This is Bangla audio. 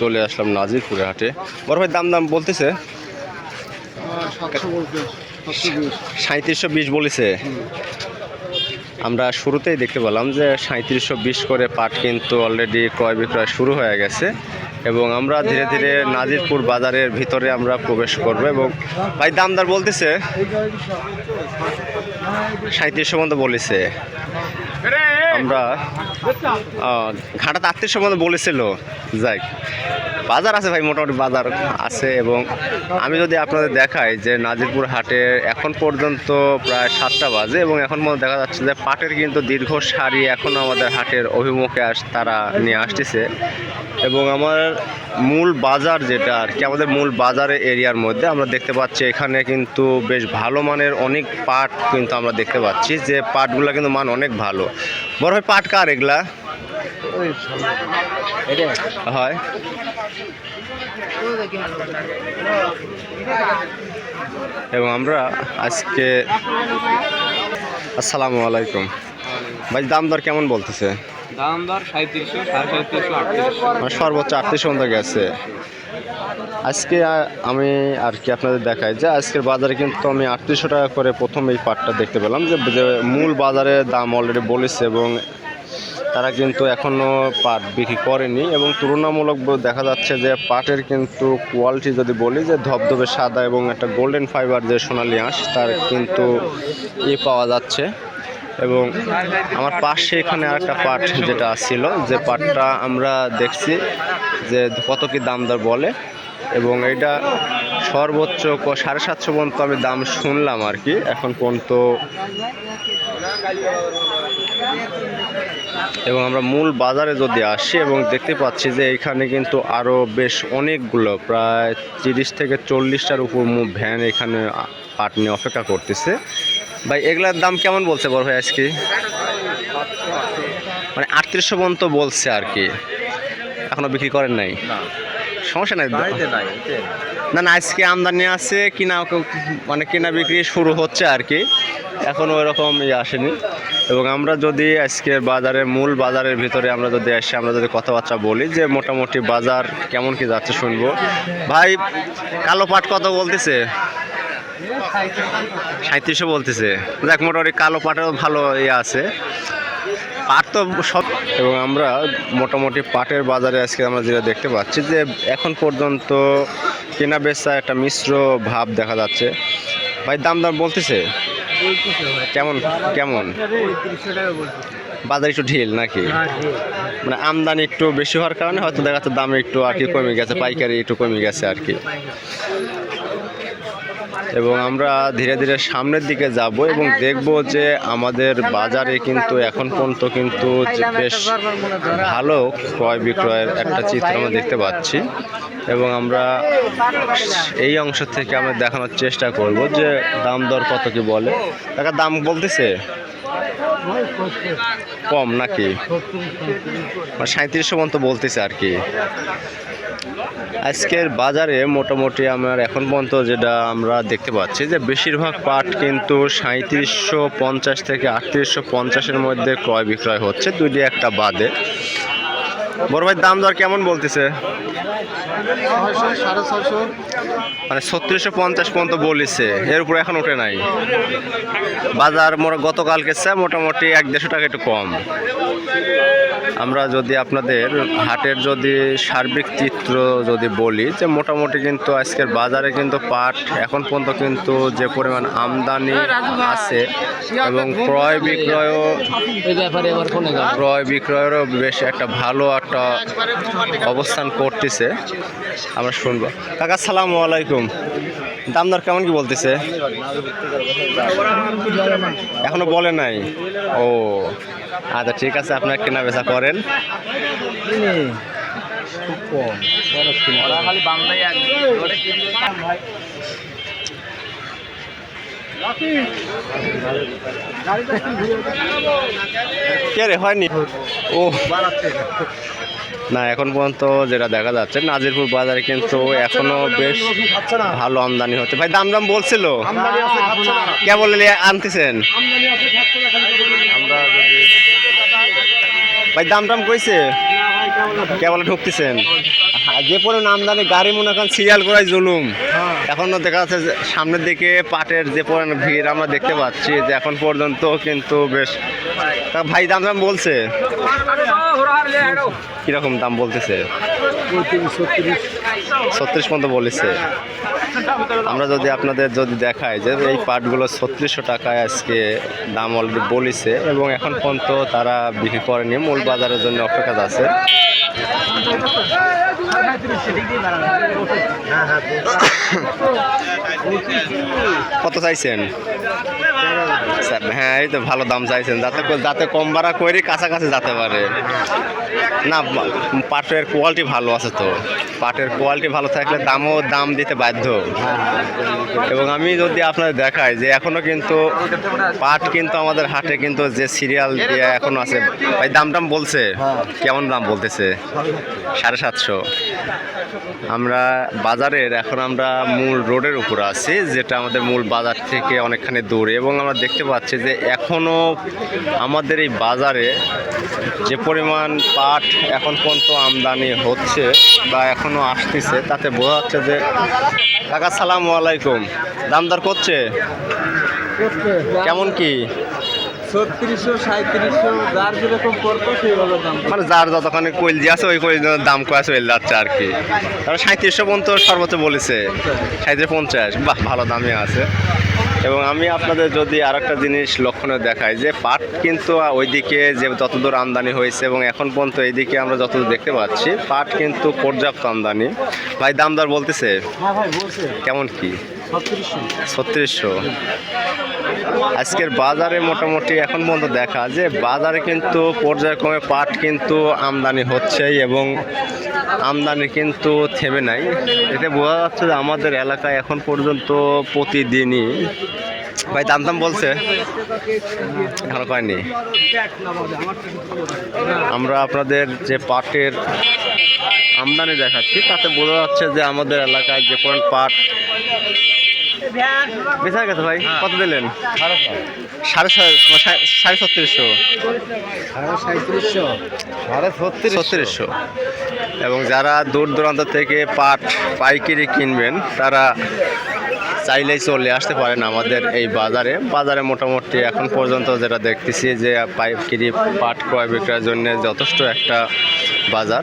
চলে আসলাম নাজিরপুরে হাটে। বড় ভাই, দাম দাম বলতেছে? সাঁত্রিশশো বিশ বলেছে। আমরা শুরুতেই দেখতে পেলাম যে সাঁত্রিশশো বিশ করে পাট কিন্তু অলরেডি ক্রয় বিক্রয় শুরু হয়ে গেছে এবং আমরা ধীরে ধীরে নাজিরপুর বাজারের ভিতরে আমরা প্রবেশ করব এবং ভাই দামদার বলতেছে? সাঁত্রিশশো পর্যন্ত বলেছে। আমরা ঘাটাতে আত্মীয় মধ্যে বলেছিল, যাই, বাজার আছে ভাই, মোটামুটি বাজার আছে এবং আমি যদি আপনাদের দেখাই যে নাজিরপুর হাটে এখন পর্যন্ত প্রায় সাতটা বাজে এবং এখন পর্যন্ত দেখা যাচ্ছে যে পাটের কিন্তু দীর্ঘ সারি এখনও আমাদের হাটের অভিমুখে আস, তারা নিয়ে আসতেছে এবং আমার মূল বাজার যেটা আর কি, আমাদের মূল বাজারের এরিয়ার মধ্যে আমরা দেখতে পাচ্ছি এখানে কিন্তু বেশ ভালো মানের অনেক পাট কিন্তু আমরা দেখতে পাচ্ছি, যে পাটগুলো কিন্তু মান অনেক ভালো। বড় ভাই পাট কার এগুলা? হয়। এবং আমরা আজকে আসসালামু আলাইকুম। ভাই দাম দর কেমন বলতেছে? মানে সর্বোচ্চ আটত্রিশ মতো গেছে। আজকে আমি আর কি আপনাদের দেখাই যে আজকের বাজারে কিন্তু আমি আটত্রিশশো টাকা করে প্রথম এই পাটটা দেখতে পেলাম যে যে মূল বাজারে দাম অলরেডি বলেছে এবং তারা কিন্তু এখনও পাট বিক্রি করেনি এবং তুলনামূলক দেখা যাচ্ছে যে পাটের কিন্তু কোয়ালিটি যদি বলি যে ধবধবে সাদা এবং একটা গোল্ডেন ফাইবার যে সোনালি আঁশ, তার কিন্তু ই পাওয়া যাচ্ছে। এবং আমার পাশে এখানে আরেকটা পাট যেটা ছিল, যে পাটটা আমরা দেখছি যে কত কি দাম দর বলে এবং এটা সর্বোচ্চ সাড়ে সাতশো পর্যন্ত আমি দাম শুনলাম আর কি, এখন পর্যন্ত এবং আমরা মূল বাজারে যদি আসি এবং দেখতে পাচ্ছি যে এখানে কিন্তু আরও বেশ অনেকগুলো, প্রায় তিরিশ থেকে চল্লিশটার উপর ভ্যান এখানে পাট নিয়ে অপেক্ষা করতেছে। ভাই এগুলার দাম কেমন বলছে বড় ভাই আজকে? মানে আটত্রিশশো পর্যন্ত বলছে আর কি। এখনও বিক্রি করেন নাই? সমস্যা নাই না না আজকে আমদানি আছে কিনা মানে কিনা বিক্রি শুরু হচ্ছে আর কি। এখনও ওইরকম ইয়ে আসেনি। এবং আমরা যদি আজকে বাজারে মূল বাজারের ভিতরে আমরা যদি আসি আমরা যদি কথাবার্তা বলি যে মোটামুটি বাজার কেমন কি যাচ্ছে শুনব। ভাই কালো পাট কত বলতেছে? সাঁত্রিশশো বলতেছে। দেখ, মোটামুটি কালো পাটেও ভালো ইয়ে আছে। পাট তো সব এবং আমরা মোটামুটি পাটের বাজারে আজকে আমরা যেটা দেখতে পাচ্ছি যে এখন পর্যন্ত কেনা বেচা একটা মিশ্র ভাব দেখা যাচ্ছে। ভাই, দাম দাম বলতেছে? কেমন? কেমন? বাজার একটু ঢিল নাকি? মানে আমদানি একটু বেশি হওয়ার কারণে হয়তো দেখা যাচ্ছে দাম একটু আর কি কমে গেছে, পাইকারি একটু কমে গেছে আর কি। এবং আমরা ধীরে ধীরে সামনের দিকে যাব এবং দেখব যে আমাদের বাজারে কিন্তু এখন পর্যন্ত কিন্তু বেশ ভালো ক্রয় বিক্রয়ের একটা চিত্র আমরা দেখতে পাচ্ছি এবং আমরা এই অংশ থেকে আমরা দেখানোর চেষ্টা করব যে দাম দর কত কি বলে। টাকা দাম বলতেছে? কম নাকি? মানে সাঁত্রিশশো পর্যন্ত বলতেছে আর কি। আজকের বাজারে মোটামুটি আমার এখন পর্যন্ত যেটা আমরা দেখতে পাচ্ছি যে বেশিরভাগ পাট কিন্তু সাঁত্রিশশো পঞ্চাশ থেকে আটত্রিশশো পঞ্চাশের মধ্যে ক্রয় বিক্রয় হচ্ছে। দুটি একটা বাদে। বড় ভাই দাম দর কেমন বলতেছে? মানে ছত্রিশশো পঞ্চাশ পর্যন্ত বলেছে। এর উপরে এখন ওঠে নাই। বাজার গতকালকে চেয়ে মোটামুটি এক দেড়শো টাকা একটু কম। আমরা যদি আপনাদের হাটের যদি সার্বিক চিত্র যদি বলি যে মোটামুটি কিন্তু আজকের বাজারে কিন্তু পাট এখন পর্যন্ত কিন্তু যে পরিমাণ আমদানি আছে এবং ক্রয় বিক্রয়ও ক্রয় বিক্রয়েরও বেশ একটা ভালো একটা অবস্থান করতেছে, আমরা শুনব। কাকা সালাম আলাইকুম। দাম দর কেমন কি বলতেছে? এখনও বলে নাই? ও আচ্ছা ঠিক আছে আপনার কেনা বেচা করেন। খুব কম কে রে হয়নি? ও। না এখন পর্যন্ত যেটা দেখা যাচ্ছে নাজিরপুর বাজারে কিন্তু এখনও বেশ ভালো আমদানি হচ্ছে। ভাই দাম দাম বলছিল কে বলে আনতেছেন? ভাই দাম টাম কইছে কেবল ঢুকতেছেন? হ্যাঁ, যে পরিমাণ আমদানি গাড়ি মনে করেন সিরিয়াল করাই জুলুম। এখনও দেখা যাচ্ছে সামনের দিকে পাটের যে পরিমাণ ভিড় আমরা দেখতে পাচ্ছি যে এখন পর্যন্ত কিন্তু বেশ ভাই দাম দাম বলছে? কীরকম দাম বলতেছে? ছত্রিশ পর্যন্ত বলেছে। আমরা যদি আপনাদের যদি দেখাই যে এই পাটগুলো ছত্রিশশো টাকায় আজকে দাম অলরেডি বলেছে এবং এখন পর্যন্ত তারা বিক্রি করেনি মূল বাজারের জন্য অপেক্ষা আছে। কত চাইছেন? স্যার হ্যাঁ এই তো ভালো দাম চাইছেন। যাতে যাতে কম ভাড়া করে, কাছাকাছি যেতে পারে। না, পাটের কোয়ালিটি ভালো আছে তো। পাটের কোয়ালিটি ভালো থাকলে দামও দাম দিতে বাধ্য। এবং আমি যদি আপনাদের দেখাই যে এখনও কিন্তু পাট কিন্তু আমাদের হাটে কিন্তু যে সিরিয়াল দিয়ে এখনও আছে, ভাই দাম টাম বলছে? কেমন দাম বলতেছে? সাড়ে সাতশো। আমরা বাজারের এখন আমরা মূল রোডের উপর আছি যেটা আমাদের মূল বাজার থেকে অনেকখানি দূরে এবং আমরা দেখতে পাচ্ছি যে এখনও আমাদের এই বাজারে যে পরিমাণ পাট এখন পর্যন্ত আমদানি হচ্ছে বা এখনও আসতেছে তাতে বোঝা যাচ্ছে যে কাকা সালাম আলাইকুম। দামদার করছে। কেমন কি? ছত্রিশশো সাঁত্রিশশো যার যেরকম করব সেইভাবে দাম। মানে যার যতখানি কোয়েল দিয়ে আছে ওই কোয়েল দাম কয়া চলে যাচ্ছে আর কি। সাঁত্রিশশো পর্যন্ত সর্বোচ্চ বলেছে। সাঁত্রিশ পঞ্চাশ বাহ ভালো দামে আছে। এবং আমি আপনাদের যদি আর একটা জিনিস লক্ষণে দেখাই যে পাট কিন্তু ওইদিকে যে যতদূর আমদানি হয়েছে এবং এখন পর্যন্ত এইদিকে আমরা যতদূর দেখতে পাচ্ছি পাট কিন্তু পর্যাপ্ত আমদানি। ভাই দামদার বলতেছে? হ্যাঁ কেমন কি? ছত্রিশশো। ছত্রিশশো। আজকের বাজারে মোটামুটি এখন পর্যন্ত দেখা যে বাজারে কিন্তু পর্যায়ক্রমে পাট কিন্তু আমদানি হচ্ছেই এবং আমদানি কিন্তু থেমে নাই। এতে বোঝা যাচ্ছে যে আমাদের এলাকায় এখন পর্যন্ত প্রতিদিনই ভাই, দাম দাম বলছে? এখনও কয়নি? আমরা আপনাদের যে পাটের আমদানি দেখাচ্ছি, তাতে বোঝা যাচ্ছে যে আমাদের এলাকায় যে পরিমাণ পাট বেচা গেছে ভাই কত দিলেন? সাড়ে ছয়- সাড়ে সাড়ে ছত্রিশশো। সাড়ে ছত্রিশশো। এবং যারা দূর দূরান্ত থেকে পাট পাইকারি কিনবেন তারা চাইলেই চলে আসতে পারেন আমাদের এই বাজারে। বাজারে মোটামুটি এখন পর্যন্ত যেটা দেখতেছি যে পাইকারি পাট ক্রয় বিক্রয়ের জন্য যথেষ্ট একটা বাজার।